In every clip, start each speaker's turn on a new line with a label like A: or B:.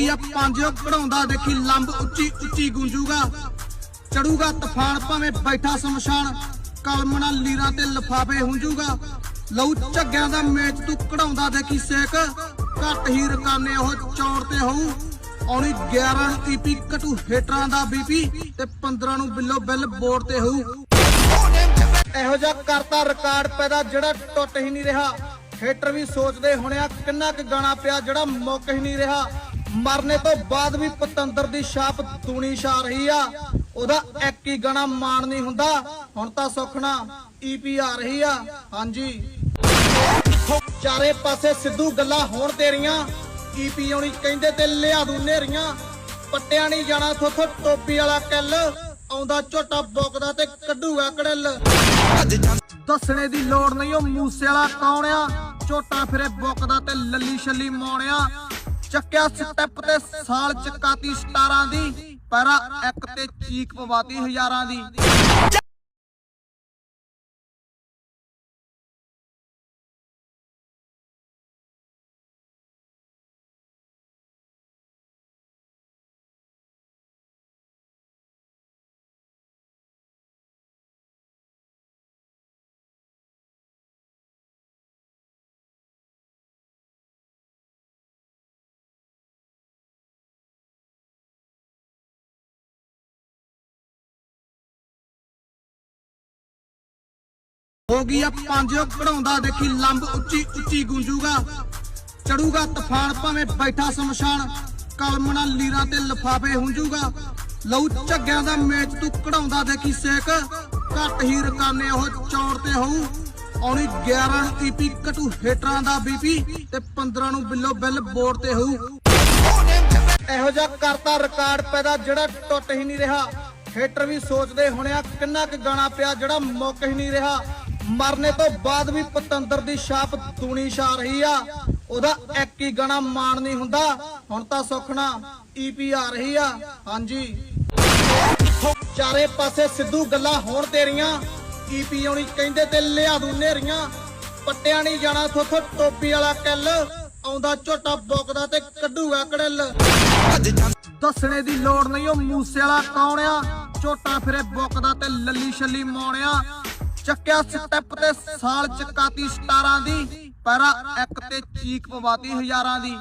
A: ਗਈ ਆ ਪੰਜ ਕਢਾਉਂਦਾ, ਦੇਖੀ ਲੰਬ ਉੱਚੀ ਉੱਚੀ ਗੂੰਜੂਗਾ। ਚੜੂਗਾ ਤੂਫਾਨ, ਭਾਵੇਂ ਬੈਠਾ ਸ਼ਮਸ਼ਾਨ ਕਲਮਣਾ ਲੀਰਾਂ ਤੇ ਲਫਾਫੇ ਹੁੰਜੂਗਾ। ਲਊ ਝੱਗਿਆਂ ਦਾ ਮੇਚ ਤੂੰ ਕਢਾਉਂਦਾ, ਦੇਖੀ ਸੇਕ, ਘੱਟ ਹੀ ਰਕਾਨੇ ਉਹ ਚੌੜ ਤੇ ਹੋਊ। ਆਉਣੀ 11 ਨੂੰ ਈਪੀ ਕਟੂ ਹੇਟਰਾਂ ਦਾ ਬੀਪੀ ਤੇ 15 ਨੂੰ ਬਿੱਲੋ ਬਿੱਲ ਬੋਰਡ ਤੇ ਹੋਊ। ਇਹੋ ਜਿਹਾ ਕਰਤਾ ਰਿਕਾਰਡ ਪੈਦਾ ਜਿਹੜਾ ਟੁੱਟ ਹੀ ਨਹੀਂ ਰਿਹਾ। ਹੇਟਰ ਵੀ ਸੋਚਦੇ ਹੋਣਿਆ ਕਿੰਨਾ ਕੁ ਗਾਣਾ ਪਿਆ ਜਿਹੜਾ ਮੁੱਕ ਹੀ ਨਹੀਂ ਰਿਹਾ। ਮਰਨੇ ਤੋਂ ਬਾਅਦ ਵੀ ਪਤੰਦਰ ਦੀ ਛਾਪ ਦੂਣੀ ਛਾ ਰਹੀ ਆ। ਉਹਦਾ ਇੱਕ ਹੀ ਗਣਾ ਮਾਣ ਨਹੀਂ ਹੁੰਦਾ। ਹੁਣ ਤਾਂ ਸੁਖਣਾ ਈਪੀ ਆ ਰਹੀ ਆ। ਹਾਂਜੀ। ਚਾਰੇ ਪਾਸੇ ਸਿੱਧੂ ਗੱਲਾਂ ਹੋਣ ਤੇਰੀਆਂ। ਈਪੀ ਆਉਣੀ ਕਹਿੰਦੇ ਤੇ ਲਿਆ ਦੂ ਨੇਰੀਆਂ। ਪੱਟਿਆ ਨਹੀਂ ਜਾਣਾ ਥੋਥੋ ਟੋਪੀ ਵਾਲਾ ਕੱਲ। ਆਉਂਦਾ ਝੋਟਾ ਬੋਕਦਾ ਤੇ ਕੱਢੂਗਾ ਕੜਲ। ਦੱਸਣੇ ਦੀ ਲੋੜ ਨਹੀਂ, ਉਹ ਮੂਸੇ ਵਾਲਾ ਕੌਣ ਆ? ਝੋਟਾ ਫਿਰੇ ਬੋਕਦਾ ਤੇ ਲੱਲੀ ਛੱਲੀ ਮੌਣਿਆ ਚੱਕਿਆ ਸਟੈਪ ਤੇ ਸਾਲ ਚਕਾਤੀ ਸਟਾਰਾਂ ਦੀ ਪੈਰਾ ਇੱਕ ਤੇ ਚੀਕ ਪਵਾਤੀ ਹਜ਼ਾਰਾਂ ਦੀ। ਹੋ ਗਈ ਆ ਪੰਜ, ਕਢਾਉਂਦਾ ਦੇਖੀ ਲੰਬ ਉੱਚੀ ਉੱਚੀ ਗੂੰਜੂਗਾ। ਚੜੂਗਾ ਤੂਫਾਨ, ਭਾਵੇਂ ਬੈਠਾ ਸ਼ਮਸ਼ਾਨ। ਕਲਮਣਾ ਲੀਰਾਂ ਤੇ ਲਫਾਫੇ ਹੁੰਜੂਗਾ। ਲਊ ਝੱਗਿਆਂ ਦਾ ਮੇਚ, ਤੂੰ ਕਢਾਉਂਦਾ ਦੇਖੀ ਸੇਕ। ਘੱਟ ਹੀ ਰਕਾਨੇ ਉਹ ਚੌੜ ਤੇ ਹੋਊ। ਆਉਣੀ 11 ਨੂੰ ਈਪੀ ਕਟੂ ਹੇਟਰਾਂ ਦਾ ਬੀਪੀ ਤੇ 15 ਨੂੰ ਬਿੱਲੋ ਬਿੱਲ ਬੋਰਡ ਤੇ ਹੋਊ। ਇਹੋ ਜਿਹਾ ਕਰਤਾ ਰਿਕਾਰਡ ਪੈਦਾ ਜਿਹੜਾ ਟੁੱਟ ਹੀ ਨਹੀਂ ਰਿਹਾ। ਹੇਟਰ ਵੀ ਸੋਚਦੇ ਹੋਣਿਆ ਕਿੰਨਾ ਕੁ ਗਾਣਾ ਪਿਆ ਜਿਹੜਾ ਮੁੱਕ ਹੀ ਨਹੀਂ ਰਿਹਾ। ਮਰਨੇ ਤੋਂ ਬਾਅਦ ਵੀ ਪਤੰਦਰ ਦੀ ਛਾਪ ਦੂਣੀ ਛਾ ਰਹੀ ਆ। ਉਹਦਾ ਇੱਕ ਹੀ ਗਾਣਾ ਮਾਣ ਨਹੀਂ ਹੁੰਦਾ। ਹੁਣ ਤਾਂ ਸੁਖਣਾ ਈਪੀ ਆ ਰਹੀ ਆ। ਹਾਂਜੀ। ਚਾਰੇ ਪਾਸੇ ਸਿੱਧੂ ਗੱਲਾਂ ਹੋਣ ਤੇਰੀਆਂ। ਈਪੀ ਆਉਣੀ ਕਹਿੰਦੇ ਤੇ ਲਿਆ ਦੂ ਨੇਰੀਆਂ। ਪੱਟਿਆ ਨਹੀਂ ਜਾਣਾ ਥੋਥੋ ਟੋਪੀ ਵਾਲਾ ਕੱਲ। ਆਉਂਦਾ ਝੋਟਾ ਬੋਕਦਾ ਤੇ ਕੱਢੂਗਾ ਕੜਲ। ਦੱਸਣੇ ਦੀ ਲੋੜ ਨਹੀਂ, ਉਹ ਮੂਸੇ ਵਾਲਾ ਕੌਣ ਆ? ਝੋਟਾ ਫਿਰੇ ਬੋਕਦਾ ਤੇ ਲੱਲੀ ਛੱਲੀ ਮੌਣਿਆ ਚੱਕਿਆ ਸਟੈਪ ਤੇ ਸਾਲ ਚਕਾਤੀ ਸਟਾਰਾਂ ਦੀ ਪੈਰਾ ਇੱਕ ਤੇ ਚੀਕ ਪਵਾਤੀ ਹਜ਼ਾਰਾਂ ਦੀ।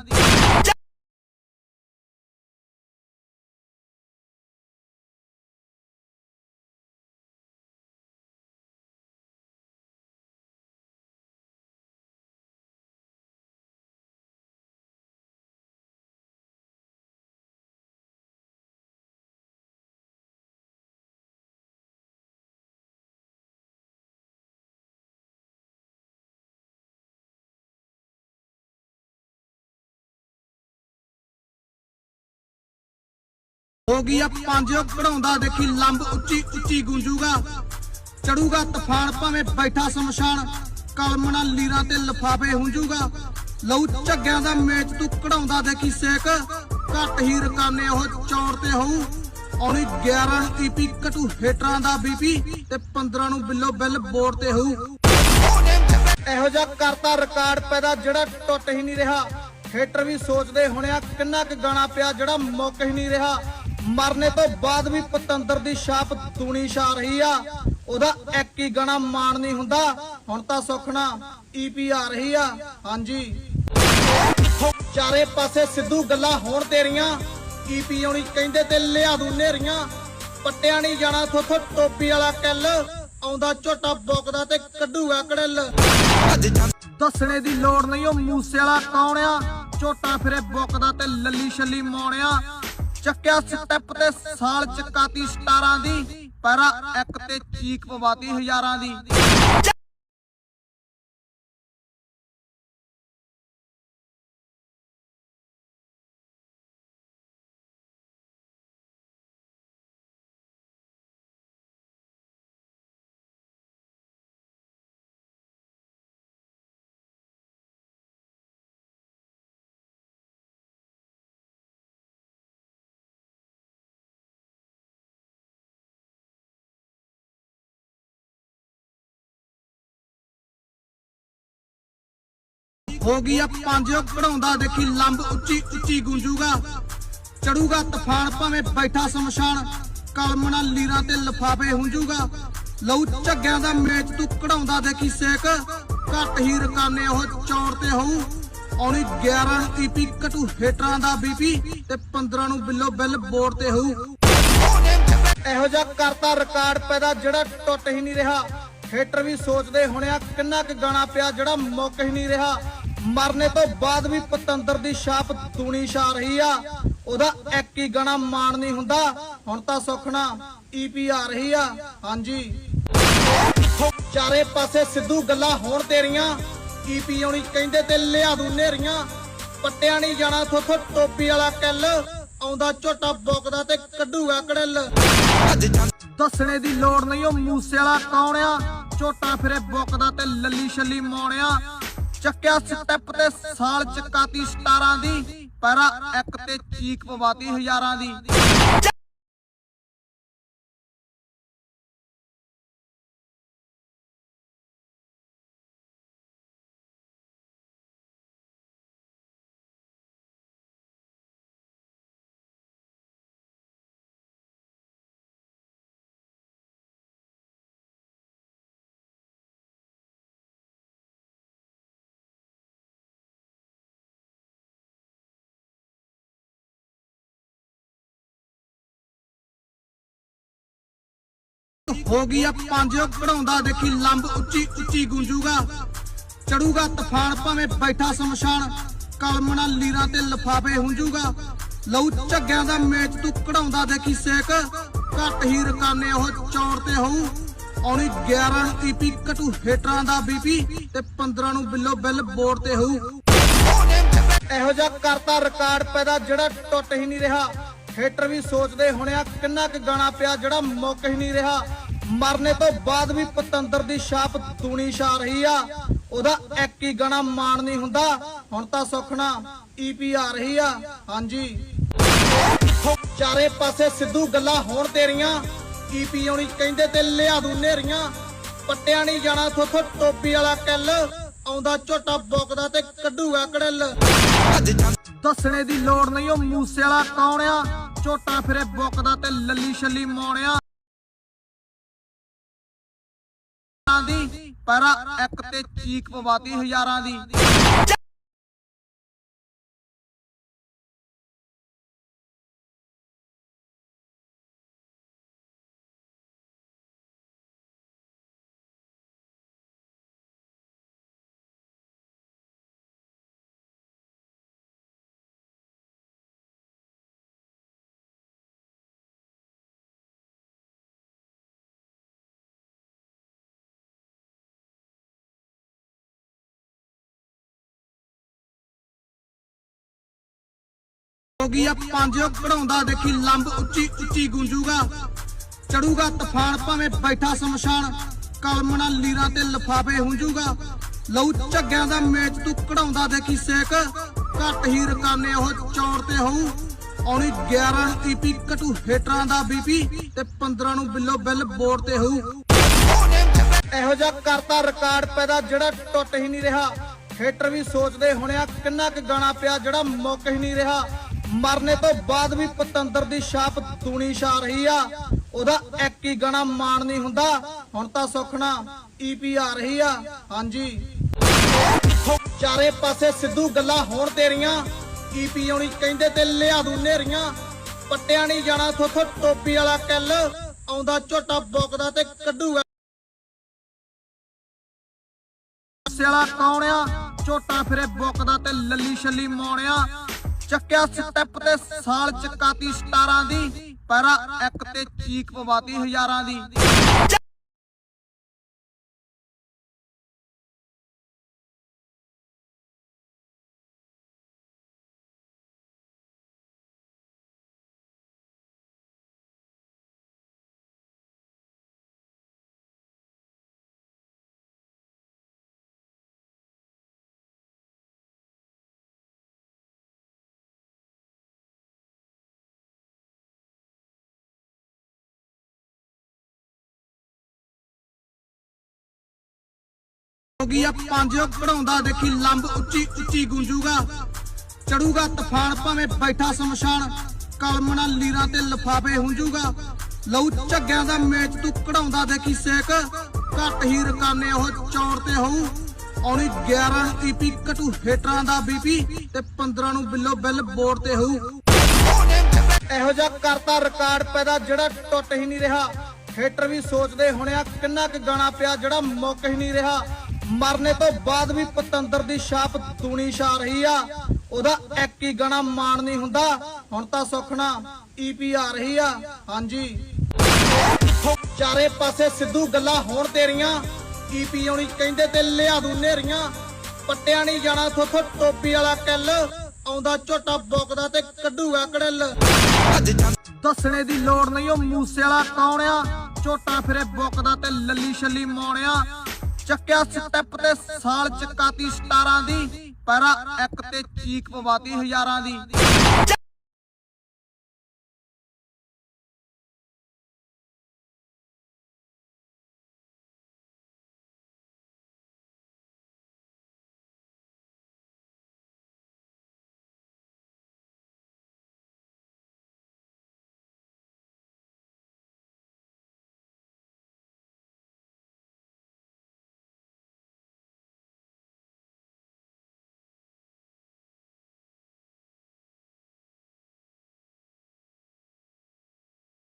A: ਹੋ ਗਈ ਆ ਪੰਜ, ਕਢਾਉਂਦਾ ਦੇਖੀ ਲੰਬ ਉੱਚੀ ਉੱਚੀ ਗੂੰਜੂਗਾ। ਚੜੂਗਾ ਤੂਫਾਨ, ਭਾਵੇਂ ਬੈਠਾ ਸ਼ਮਸ਼ਾਨ। ਕਲਮਣਾ ਲੀਰਾਂ ਤੇ ਲਫਾਫੇ ਹੁੰਜੂਗਾ। ਲਊ ਝੱਗਿਆਂ ਦਾ ਮੇਚ ਤੂੰ ਕਢਾਉਂਦਾ ਦੇਖੀ ਸੇਕ। ਘੱਟ ਹੀ ਰਕਾਨੇ ਉਹ ਚੌੜ ਤੇ ਹੋਊ। ਆਉਣੀ 11 ਨੂੰ ਈਪੀ ਘਟੂ ਹੇਟਰਾਂ ਦਾ ਬੀਪੀ ਤੇ 15 ਨੂੰ ਬਿੱਲੋ ਬਿੱਲ ਬੋਰਡ ਤੇ ਹੋਊ। ਇਹੋ ਜਿਹਾ ਕਰਤਾ ਰਿਕਾਰਡ ਪੈਦਾ ਜਿਹੜਾ ਟੁੱਟ ਹੀ ਨਹੀਂ ਰਿਹਾ। ਹੇਟਰ ਵੀ ਸੋਚਦੇ ਹੋਣਿਆ ਕਿੰਨਾ ਕੁ ਗਾਣਾ ਪਿਆ ਜਿਹੜਾ ਮੁੱਕ ਹੀ ਨਹੀਂ ਰਿਹਾ। ਮਰਨੇ ਤੋਂ ਬਾਅਦ ਵੀ ਪਤੰਦਰ ਦੀ ਛਾਪ ਦੂਣੀ ਛਾ ਰਹੀ ਆ। ਉਹਦਾ ਇੱਕ ਹੀ ਗਣਾ ਮਾਣ ਨਹੀਂ ਹੁੰਦਾ। ਹੁਣ ਤਾਂ ਸੁਖਣਾ ਈਪੀ ਆ ਰਹੀ ਆ। ਹਾਂਜੀ। ਚਾਰੇ ਪਾਸੇ ਸਿੱਧੂ ਗੱਲਾਂ ਹੋਣ ਤੇਰੀਆਂ। ਈਪੀ ਆਉਣੀ ਕਹਿੰਦੇ ਤੇ ਲਿਆ ਦੂ ਨੇਰੀਆਂ। ਪੱਟਿਆ ਨਹੀਂ ਜਾਣਾ ਥੋਥੋ ਟੋਪੀ ਵਾਲਾ ਕੱਲ। ਆਉਂਦਾ ਝੋਟਾ ਬੁੱਕਦਾ ਤੇ ਕੱਢੂਗਾ ਕੜਲ। ਦੱਸਣੇ ਦੀ ਲੋੜ ਨਹੀਂ, ਉਹ ਮੂਸੇ ਵਾਲਾ ਕੌਣ ਆ? ਝੋਟਾ ਫਿਰੇ ਬੁੱਕਦਾ ਤੇ ਲੱਲੀ ਛੱਲੀ ਮੌਣਿਆ ਚੱਕਿਆ ਸਟੈਪ ਤੇ ਸਾਲ ਚਕਾਤੀ ਸਟਾਰਾਂ ਦੀ ਪੈਰਾ ਇੱਕ ਤੇ ਚੀਕ ਪਵਾਤੀ ਹਜ਼ਾਰਾਂ ਦੀ। ਹੋ ਗਈ ਆ ਪੰਜ, ਕਢਾਉਂਦਾ ਦੇਖੀ ਲੰਬ ਉੱਚੀ ਉੱਚੀ ਗੂੰਜੂਗਾ। ਚੜੂਗਾ ਤੂਫਾਨ, ਭਾਵੇਂ ਬੈਠਾ ਸ਼ਮਸ਼ਾਨ ਕਲਮ ਨਾਲ ਤੇ ਲਫਾਫੇ ਹੁੰਜੂਗਾ। ਲਊ ਝੱਗਿਆਂ ਦਾ ਮੇਚ ਤੂੰ ਕਢਾਉਂਦਾ ਦੇਖੀ ਸੇਕ, ਘੱਟ ਹੀ ਰਕਾਨੇ ਉਹ ਚੌੜ ਤੇ ਹੋਊ। ਆਉਣੀ 11 ਨੂੰ ਈਪੀ ਘਟੂ ਹੇਟਰਾਂ ਦਾ ਬੀਪੀ ਤੇ 15 ਨੂੰ ਬਿੱਲੋ ਬਿੱਲ ਬੋਰਡ ਤੇ ਹੋਊ। ਇਹੋ ਜਿਹਾ ਕਰਤਾ ਰਿਕਾਰਡ ਪੈਦਾ ਜਿਹੜਾ ਟੁੱਟ ਹੀ ਨਹੀਂ ਰਿਹਾ। ਹੇਟਰ ਵੀ ਸੋਚਦੇ ਹੋਣਿਆ ਕਿੰਨਾ ਕੁ ਗਾਣਾ ਪਿਆ ਜਿਹੜਾ ਮੁੱਕ ਹੀ ਨਹੀਂ ਰਿਹਾ। ਮਰਨੇ ਤੋਂ ਬਾਅਦ ਵੀ ਪਤੰਦਰ ਦੀ ਛਾਪ ਦੂਣੀ ਛਾ ਰਹੀ ਆ। ਉਹਦਾ ਇੱਕ ਹੀ ਗਾਣਾ ਮਾਣ ਨਹੀਂ ਹੁੰਦਾ। ਹੁਣ ਤਾਂ ਸੁਖਣਾ ਈਪੀ ਆ ਰਹੀ ਆ। ਹਾਂਜੀ। ਚਾਰੇ ਪਾਸੇ ਸਿੱਧੂ ਗੱਲਾਂ ਹੋਣ ਤੇਰੀਆਂ। ਈਪੀ ਆਉਣੀ ਕਹਿੰਦੇ ਤੇ ਲਿਆ ਦੂ ਨੇਰੀਆਂ। ਪੱਟਿਆ ਨਹੀਂ ਜਾਣਾ ਥੋਥੋ ਟੋਪੀ ਵਾਲਾ ਕੱਲ। ਆਉਂਦਾ ਝੋਟਾ ਬੋਕਦਾ ਤੇ ਕੱਢੂਗਾ ਕੜਲ। ਦੱਸਣੇ ਦੀ ਲੋੜ ਨਹੀਂ, ਉਹ ਮੂਸੇ ਵਾਲਾ ਕੌਣ ਆ? ਝੋਟਾ ਫਿਰੇ ਬੋਕਦਾ ਤੇ ਲੱਲੀ ਛੱਲੀ ਮੌਣਿਆ ਚੱਕਿਆ ਸਟੈਪ ਤੇ ਸਾਲ ਚਕਾਤੀ ਸਟਾਰਾਂ ਦੀ ਪੈਰਾ ਇੱਕ ਤੇ ਚੀਕ ਪਵਾਤੀ ਹਜ਼ਾਰਾਂ ਦੀ। ਹੋ ਗਈ ਆ, ਪੰਜ ਕਢਾਉਂਦਾ ਦੇਖੀ ਲੰਬ ਉੱਚੀ ਉੱਚੀ ਗੂੰਜੂਗਾ। ਚੜੂਗਾ ਤੂਫਾਨ, ਭਾਵੇਂ ਬੈਠਾ ਸ਼ਮਸ਼ਾਨ ਕਲਮ ਲੀਰਾਂ ਤੇ ਲਫਾਫੇ ਹੁੰਜੂਗਾ। ਲਊ ਝੱਗਿਆਂ ਦਾ ਮੇਚ ਤੂੰ ਕਢਾਉਂਦਾ ਦੇਖੀ ਸੇਕ, ਘੱਟ ਹੀ ਰਕਾਨੇ ਉਹ ਚੌੜ ਤੇ ਹੋਊ। ਆਉਣੀ 11 ਨੂੰ ਈਪੀ ਘਟੂ ਹੇਟਰਾਂ ਦਾ ਬੀਪੀ ਤੇ 15 ਨੂੰ ਬਿੱਲੋ ਬਿੱਲ ਬੋਰਡ ਤੇ ਹੋਊ। ਇਹੋ ਜਿਹਾ ਕਰਤਾ ਰਿਕਾਰਡ ਪੈਦਾ ਜਿਹੜਾ ਟੁੱਟ ਹੀ ਨਹੀਂ ਰਿਹਾ। ਹੇਟਰ ਵੀ ਸੋਚਦੇ ਹੋਣਿਆ ਕਿੰਨਾ ਕੁ ਗਾਣਾ ਪਿਆ ਜਿਹੜਾ ਮੁੱਕ ਹੀ ਨਹੀਂ ਰਿਹਾ। ਮਰਨੇ ਤੋਂ ਬਾਅਦ ਵੀ ਪਤੰਦਰ ਦੀ ਛਾਪ ਦੂਣੀ ਛਾ ਰਹੀ ਆ। ਉਹਦਾ ਇੱਕ ਹੀ ਗਾਣਾ ਮਾਣ ਨਹੀਂ ਹੁੰਦਾ। ਹੁਣ ਤਾਂ ਸੁਖਣਾ ਈਪੀ ਆ ਰਹੀ ਆ। ਹਾਂਜੀ। ਚਾਰੇ ਪਾਸੇ ਸਿੱਧੂ ਗੱਲਾਂ ਹੋਣ ਤੇਰੀਆਂ। ਈਪੀ ਆਉਣੀ ਕਹਿੰਦੇ ਤੇ ਲਿਆ ਦੂ ਨੇਰੀਆਂ। ਪੱਟਿਆ ਨਹੀਂ ਜਾਣਾ ਥੋਥੋ ਟੋਪੀ ਵਾਲਾ ਕੱਲ। ਆਉਂਦਾ ਝੋਟਾ ਬੋਕਦਾ ਤੇ ਕੱਢੂਗਾ ਕੜਲ। ਦੱਸਣੇ ਦੀ ਲੋੜ ਨਹੀਂ, ਉਹ ਮੂਸੇ ਵਾਲਾ ਕੌਣ ਆ? ਝੋਟਾ ਫਿਰੇ ਬੁੱਕਦਾ ਤੇ ਲੱਲੀ ਛੱਲੀ ਮੌਣਿਆ ਦੀ, ਪੈਰਾ ਇੱਕ ਤੇ ਚੀਕ ਪਵਾਤੀ ਹਜ਼ਾਰਾਂ ਦੀ। ਹੋ ਗਈ ਆ, ਪੰਜ ਕਢਾਉਂਦਾ ਦੇਖੀ ਲੰਬ ਉੱਚੀ ਉੱਚੀ ਗੂੰਜੂਗਾ। ਚੜੂਗਾ ਤੂਫਾਨ, ਭਾਵੇਂ ਬੈਠਾ ਸ਼ਮਸ਼ਾਨ, ਕਲਮ ਨਾਲ ਤੇ ਲਫਾਫੇ ਹੁੰਜੂਗਾ। ਲਊ ਝੱਗਿਆਂ ਦਾ ਮੇਚ ਤੂੰ ਕਢਾਉਂਦਾ ਦੇਖੀ ਸੇਕ, ਘੱਟ ਹੀ ਰਕਾਨੇ ਉਹ ਚੌੜ ਤੇ ਹੋਊ। ਆਉਣੀ 11 ਨੂੰ ਈਪੀ ਹੇਟਰਾਂ ਦਾ ਬੀਪੀ ਤੇ 15 ਨੂੰ ਬਿੱਲੋ ਬਿੱਲ ਬੋਰਡ ਤੇ ਹੋਊ। ਇਹੋ ਜਿਹਾ ਕਰਤਾ ਰਿਕਾਰਡ ਪੈਦਾ ਜਿਹੜਾ ਟੁੱਟ ਹੀ ਨਹੀਂ ਰਿਹਾ। ਹੇਟਰ ਵੀ ਸੋਚਦੇ ਹੋਣਿਆ ਕਿੰਨਾ ਕੁ ਗਾਣਾ ਪਿਆ ਜਿਹੜਾ ਮੁੱਕ ਹੀ ਨਹੀਂ ਰਿਹਾ। ਮਰਨੇ ਤੋਂ ਬਾਅਦ ਵੀ ਪਤੰਦਰ ਦੀ ਛਾਪ ਦੂਣੀ ਛਾ ਰਹੀ ਆ। ਉਹਦਾ ਇੱਕ ਹੀ ਗਾਣਾ ਮਾਣ ਨਹੀਂ ਹੁੰਦਾ। ਹੁਣ ਤਾਂ ਸੁਖਣਾ ਈਪੀ ਆ ਰਹੀ ਆ। ਹਾਂਜੀ। ਚਾਰੇ ਪਾਸੇ ਸਿੱਧੂ ਗੱਲਾਂ ਹੋਣ ਤੇਰੀਆਂ ਈਪੀ ਆਉਣੀ ਕਹਿੰਦੇ ਤੇ ਲਿਆ ਦੂ ਨੇਰੀਆਂ। ਪੱਟਿਆ ਨਹੀਂ ਜਾਣਾ ਥੋਥੋ ਟੋਪੀ ਵਾਲਾ ਕੱਲ। ਆਉਂਦਾ ਝੋਟਾ ਬੋਕਦਾ ਤੇ ਕੱਢੂਗਾ ਮੂਸੇ ਕੌਣ ਆ? ਝੋਟਾ ਫਿਰੇ ਬੁੱਕਦਾ ਤੇ ਲੱਲੀ ਛੱਲੀ ਮੌਣਿਆ ਚੱਕਿਆ ਸਟੈਪ ਤੇ ਸਾਲ ਚਕਾਤੀ ਸਟਾਰਾਂ ਦੀ ਪੈਰਾ ਇੱਕ ਤੇ ਚੀਕ ਪਵਾਤੀ ਹਜ਼ਾਰਾਂ ਦੀ। ਹੋ ਗਈ ਆ ਪੰਜ ਕਢਾਉਂਦਾ ਦੇਖੀ ਲੰਬ ਉੱਚੀ ਉੱਚੀ ਗੂੰਜੂਗਾ। ਚੜੂਗਾ ਤੂਫਾਨ, ਭਾਵੇਂ ਬੈਠਾ ਸ਼ਮਸ਼ਾਨ, ਕਲਮਣਾ ਲੀਰਾਂ ਤੇ ਲਫਾਫੇ ਹੁੰਜੂਗਾ। ਲਊ ਝੱਗਿਆਂ ਦਾ ਮੇਚ ਤੂੰ ਕਢਾਉਂਦਾ, ਦੇਖੀ ਸੇਕ, ਘੱਟ ਹੀ ਰਕਾਨੇ ਉਹ ਚੌੜ ਤੇ ਹੋਊ। ਆਉਣੀ 11 ਈਪੀ ਕਟੂ ਹੇਟਰਾਂ ਦਾ ਬੀਪੀ ਤੇ 15 ਨੂੰ ਬਿੱਲੋ ਬਿੱਲ ਬੋਰਡ ਤੇ ਹੋਊ। ਇਹੋ ਜਿਹਾ ਕਰਤਾ ਰਿਕਾਰਡ ਪੈਦਾ ਜਿਹੜਾ ਟੁੱਟ ਹੀ ਨਹੀਂ ਰਿਹਾ। ਹੇਟਰ ਵੀ ਸੋਚਦੇ ਹੋਣਿਆ ਕਿੰਨਾ ਕੁ ਗਾਣਾ ਪਿਆ ਜਿਹੜਾ ਮੁੱਕ ਹੀ ਨਹੀਂ ਰਿਹਾ। ਮਰਨੇ ਤੋਂ ਬਾਅਦ ਵੀ ਪਤੰਦਰ ਦੀ ਛਾਪ ਦੂਣੀ ਛਾ ਰਹੀ ਆ। ਉਹਦਾ ਇੱਕ ਹੀ ਗਾਣਾ ਮਾਣ ਨਹੀਂ ਹੁੰਦਾ। ਹੁਣ ਤਾਂ ਸੁਖਣਾ ਈਪੀ ਆ ਰਹੀ ਆ। ਹਾਂਜੀ। ਚਾਰੇ ਪਾਸੇ ਸਿੱਧੂ ਗੱਲਾਂ ਹੋਣ ਤੇਰੀਆਂ। ਈਪੀ ਆਉਣੀ ਕਹਿੰਦੇ ਤੇ ਲਿਆ ਦੂ ਨੇਰੀਆਂ। ਪੱਟਿਆ ਨਹੀਂ ਜਾਣਾ ਥੋਥੋ ਟੋਪੀ ਵਾਲਾ ਕੱਲ। ਆਉਂਦਾ ਝੋਟਾ ਬੁੱਕਦਾ ਤੇ ਕੱਢੂਗਾ ਕੜਲ। ਦੱਸਣੇ ਦੀ ਲੋੜ ਨਹੀਂ, ਉਹ ਮੂਸੇ ਵਾਲਾ ਕੌਣ ਆ? ਝੋਟਾ ਫਿਰੇ ਬੁੱਕਦਾ ਤੇ ਲੱਲੀ ਛੱਲੀ ਮੌਣਿਆ ਚੱਕਿਆ ਸਟੈਪ ਤੇ ਸਾਲ ਚਕਾਤੀ ਸਟਾਰਾਂ ਦੀ ਪੈਰਾ ਇੱਕ ਤੇ ਚੀਕ ਪਵਾਤੀ ਹਜ਼ਾਰਾਂ ਦੀ।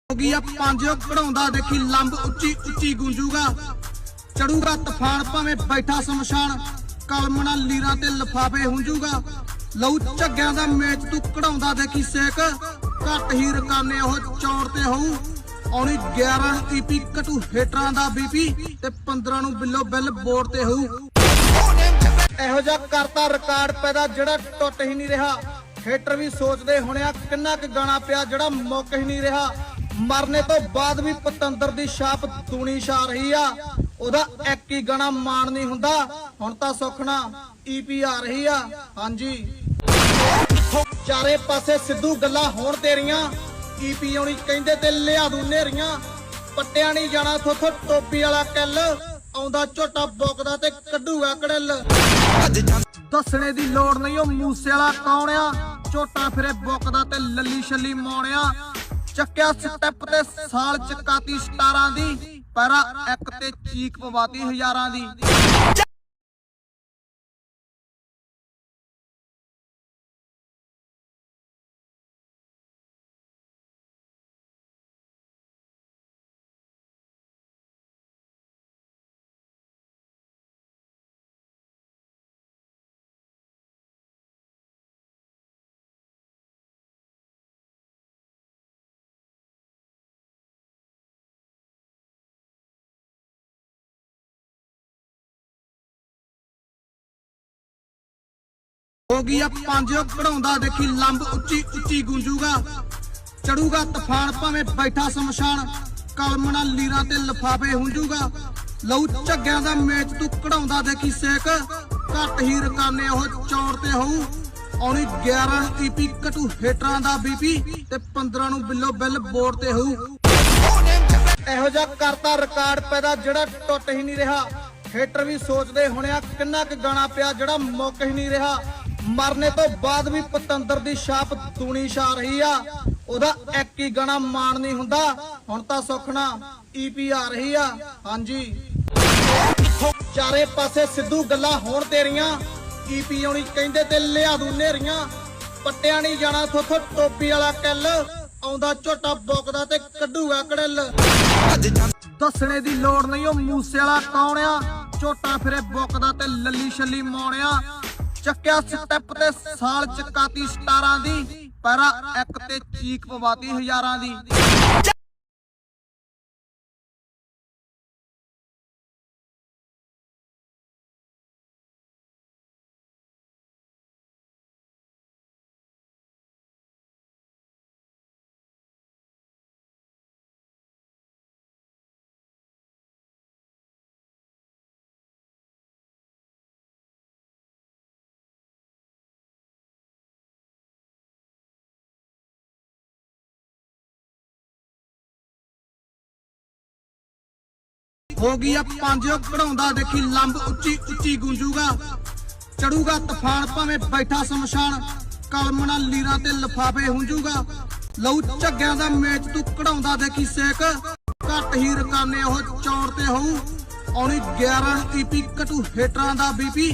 A: ਗਈ ਆ, ਪੰਜ ਕਢਾਉਂਦਾ ਦੇਖੀ ਲੰਬ ਉੱਚੀ ਉੱਚੀ ਗੂੰਜੂਗਾ। ਚੜੂਗਾ ਤੂਫਾਨ ਭਾਵੇਂ ਬੈਠਾ ਸ਼ਮਸ਼ਾਨ, ਕਲਮਣਾ ਲੀਰਾਂ ਤੇ ਲਫਾਫੇ ਹੁੰਜੂਗਾ। ਲਊ ਝੱਗਿਆਂ ਦਾ ਮੇਚ ਤੂੰ ਕਢਾਉਂਦਾ ਦੇਖੀ ਸੇਕ, ਘੱਟ ਹੀ ਰਕਾਨੇ ਉਹ ਚੌੜ ਤੇ ਹੋਊ। ਆਉਣੀ 11 ਈਪੀ ਕਟੂ ਹੇਟਰਾਂ ਦਾ ਬੀਪੀ ਤੇ 15 ਨੂੰ ਬਿੱਲੋ ਬਿੱਲ ਬੋਰਡ ਤੇ ਹੋਊ। ਇਹੋ ਜਿਹਾ ਕਰਤਾ ਰਿਕਾਰਡ ਪੈਦਾ ਜਿਹੜਾ ਟੁੱਟ ਹੀ ਨਹੀਂ ਰਿਹਾ। ਹੇਟਰ ਵੀ ਸੋਚਦੇ ਹੋਣਿਆ ਕਿੰਨਾ ਕੁ ਗਾਣਾ ਪਿਆ ਜਿਹੜਾ ਮੁੱਕ ਹੀ ਨਹੀਂ ਰਿਹਾ। ਮਰਨੇ ਤੋਂ ਬਾਅਦ ਵੀ ਪਤੰਦਰ ਦੀ ਛਾਪ ਦੂਣੀ ਛਾ ਰਹੀ ਆ। ਉਹਦਾ ਇੱਕ ਹੀ ਗਾਣਾ ਮਾਣ ਨਹੀਂ ਹੁੰਦਾ। ਹੁਣ ਤਾਂ ਸੁਖਣਾ ਈਪੀ ਆ ਰਹੀ ਆ। ਹਾਂਜੀ। ਚਾਰੇ ਪਾਸੇ ਸਿੱਧੂ ਗੱਲਾਂ ਹੋਣ ਤੇਰੀਆਂ। ਈਪੀ ਆਉਣੀ ਕਹਿੰਦੇ ਤੇ ਲਿਆ ਦੂ ਨੇਰੀਆਂ। ਪੱਟਿਆ ਨਹੀਂ ਜਾਣਾ ਥੋਥੋ ਟੋਪੀ ਵਾਲਾ ਕੱਲ। ਆਉਂਦਾ ਝੋਟਾ ਬੁੱਕਦਾ ਤੇ ਕੱਢੂਗਾ ਕੜਲ। ਦੱਸਣੇ ਦੀ ਲੋੜ ਨਹੀਂ, ਉਹ ਮੂਸੇ ਵਾਲਾ ਕੌਣ ਆ? ਝੋਟਾ ਫਿਰੇ ਬੁੱਕਦਾ ਤੇ ਲੱਲੀ ਛੱਲੀ ਮੌਣਿਆ ਚੱਕਿਆ ਸਟੈਪ ਤੇ ਸਾਲ ਚਕਾਤੀ ਸਟਾਰਾਂ ਦੀ ਪੈਰਾ ਇੱਕ ਤੇ ਚੀਕ ਪਵਾਤੀ ਹਜ਼ਾਰਾਂ ਦੀ। ਹੋ ਗਈ ਆ ਪੰਜ, ਕਢਾਉਂਦਾ ਦੇਖੀ ਲੰਬ ਉੱਚੀ ਉੱਚੀ ਗੂੰਜੂਗਾ। ਚੜੂਗਾ ਤੂਫਾਨ, ਭਾਵੇਂ ਬੈਠਾ ਸ਼ਮਸ਼ਾਨ। ਕਲਮਣਾ ਲੀਰਾਂ ਤੇ ਲਫਾਫੇ ਹੁੰਜੂਗਾ। ਲਊ ਝੱਗਿਆਂ ਦਾ ਮੇਚ, ਤੂੰ ਕਢਾਉਂਦਾ ਦੇਖੀ ਸੇਕ। ਘੱਟ ਹੀ ਰਕਾਨੇ ਉਹ ਚੌੜ ਤੇ ਹੋਊ। ਆਉਣੀ 11 ਈਪੀ ਕਟੂ ਹੇਟਰਾਂ ਦਾ ਬੀਪੀ ਤੇ 15 ਨੂੰ ਬਿੱਲੋ ਬਿੱਲ ਬੋਰਡ ਤੇ ਹੋਊ। ਇਹੋ ਜਿਹਾ ਕਰਤਾ ਰਿਕਾਰਡ ਪੈਦਾ ਜਿਹੜਾ ਟੁੱਟ ਹੀ ਨਹੀਂ ਰਿਹਾ। ਹੇਟਰ ਵੀ ਸੋਚਦੇ ਹੋਣਿਆ ਕਿੰਨਾ ਕੁ ਗਾਣਾ ਪਿਆ ਜਿਹੜਾ ਮੁੱਕ ਹੀ ਨਹੀਂ ਰਿਹਾ। ਮਰਨੇ ਤੋਂ ਬਾਅਦ ਵੀ ਪਤੰਦਰ ਦੀ ਛਾਪ ਦੂਣੀ ਛਾ ਰਹੀ ਆ। ਉਹਦਾ ਇੱਕ ਹੀ ਗਾਣਾ ਮਾਣ ਨਹੀਂ ਹੁੰਦਾ। ਹੁਣ ਤਾਂ ਸੁਖਣਾ ਈਪੀ ਆ ਰਹੀ ਆ। ਹਾਂਜੀ। ਚਾਰੇ ਪਾਸੇ ਸਿੱਧੂ ਗੱਲਾਂ ਹੋਣ ਤੇਰੀਆਂ। ਈਪੀ ਆਉਣੀ ਕਹਿੰਦੇ ਤੇ ਲਿਆ ਦੂ ਨੇਰੀਆਂ। ਪੱਟਿਆ ਨਹੀਂ ਜਾਣਾ ਥੋਥੋ ਟੋਪੀ ਵਾਲਾ ਕੱਲ। ਆਉਂਦਾ ਝੋਟਾ ਬੋਕਦਾ ਤੇ ਕੱਢੂਗਾ ਕੜਲ। ਦੱਸਣੇ ਦੀ ਲੋੜ ਨਹੀਂ, ਉਹ ਮੂਸੇ ਵਾਲਾ ਕੌਣ ਆ? ਝੋਟਾ ਫਿਰੇ ਬੋਕਦਾ ਤੇ ਲੱਲੀ ਛੱਲੀ ਮੌਣਿਆ ਚੱਕਿਆ ਸਟੈਪ ਤੇ ਸਾਲ ਚਕਾਤੀ ਸਟਾਰਾਂ ਦੀ ਪੈਰਾ ਇੱਕ ਤੇ ਚੀਕ ਪਵਾਤੀ ਹਜ਼ਾਰਾਂ ਦੀ।
B: ਹੋ ਗਈ ਆ ਪੰਜ ਕਢਾਉਂਦਾ, ਦੇਖੀ ਲੰਬ ਉੱਚੀ ਉੱਚੀ ਗੂੰਜੂਗਾ। ਚੜੂਗਾ ਤੂਫਾਨ, ਭਾਵੇਂ ਬੈਠਾ ਸ਼ਮਸ਼ਾਨ ਕਲਮਣਾ ਲੀਰਾਂ ਤੇ ਲਫਾਫੇ ਹੁੰਜੂਗਾ। ਲਊ ਝੱਗਿਆਂ ਦਾ ਮੇਚ, ਤੂੰ ਕਢਾਉਂਦਾ ਦੇਖੀ ਸੇਕ। ਘੱਟ ਹੀ ਰਕਾਨੇ, ਉਹ ਚੌੜ ਤੇ ਹੋਊ। ਆਉਣੀ 11 ਈਪੀ ਕਟੂ ਹੇਟਰਾਂ ਦਾ ਬੀਪੀ।